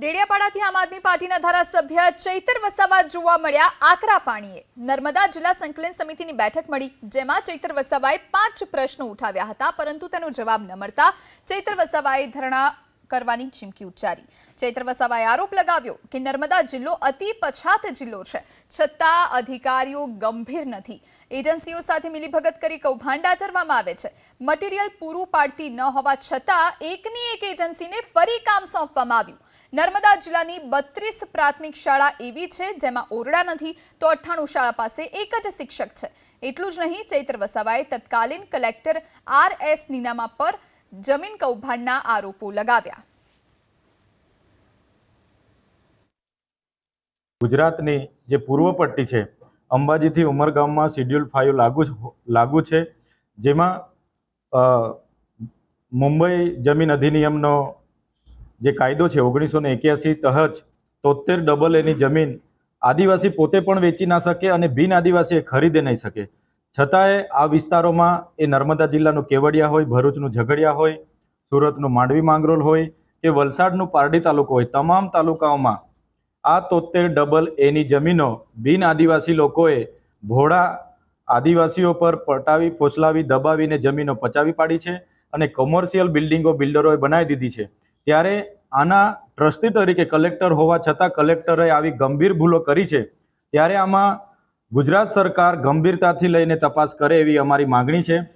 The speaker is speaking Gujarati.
ડેડિયાપાડાથી આમ આદમી પાર્ટીના ધારાસભ્ય ચૈતર વસાવા જોવા મળ્યા આકરા પાણીએ. નર્મદા જિલ્લા સંકલન સમિતિની બેઠક મળી, જેમાં ચૈતર વસાવાએ પાંચ પ્રશ્નો ઉઠાવ્યા હતા, પરંતુ તેનો જવાબ ન મળતા ચૈતર વસાવાએ ધરણા કરવાની ચીમકી ઉચ્ચારી. ચૈત્ર વસાવાએ આરોપ લગાવ્યો કે નર્મદા જિલ્લો અતિ પછાત જિલ્લો છે, છતાં અધિકારીઓ ગંભીર નથી. એજન્સીઓ સાથે મિલીભગત કરી કૌભાંડ આચરવામાં આવે છે. મટીરિયલ પૂરું પાડતી ન હોવા છતાં એકની એક એજન્સીને ફરી કામ સોંપવામાં આવ્યું. નર્મદા જિલ્લાની બત્રીસ પ્રાથમિક શાળા એવી છે જેમાં ઓરડા નથી, તો અઠ્ઠાણું શાળા પાસે એક જ શિક્ષક છે. એટલું જ નહીં, ચૈત્ર વસાવાએ તત્કાલીન કલેક્ટર આર એસ નીનામા પર જમીન કૌભાંડના આરોપો લગાવ્યા. ગુજરાતની જે પૂર્વ પટ્ટી છે, અંબાજીથી ઉમરગામમાં શિડ્યુલ ફાઇવ લાગુ લાગુ છે, જેમાં મુંબઈ જમીન અધિનિયમનો જે કાયદો છે ઓગણીસો ને એક્યાસી તહજ તોતેર ડબલ એની જમીન આદિવાસી પોતે પણ વેચી ના શકે અને બિન આદિવાસી ખરીદે નહીં શકે. છતાંય આ વિસ્તારોમાં એ નર્મદા જિલ્લાનું કેવડિયા હોય, ભરૂચનું ઝઘડિયા હોય, સુરતનું માંડવી માંગરોલ હોય કે વલસાડનું પારડી તાલુકો હોય, તમામ તાલુકાઓમાં આ તોતેર ડબલ એની જમીનો બિન આદિવાસી લોકોએ ભોળા આદિવાસીઓ પર પટાવી, ફોસલાવી, દબાવીને જમીનો પચાવી પાડી છે અને કોમર્શિયલ બિલ્ડિંગો, બિલ્ડરોએ બનાવી દીધી છે. ત્યારે આના ટ્રસ્ટી તરીકે કલેક્ટર હોવા છતાં કલેક્ટરે આવી ગંભીર ભૂલો કરી છે. ત્યારે આમાં ગુજરાત સરકાર ગંભીરતાથી લઈને તપાસ કરે એવી અમારી માગણી છે.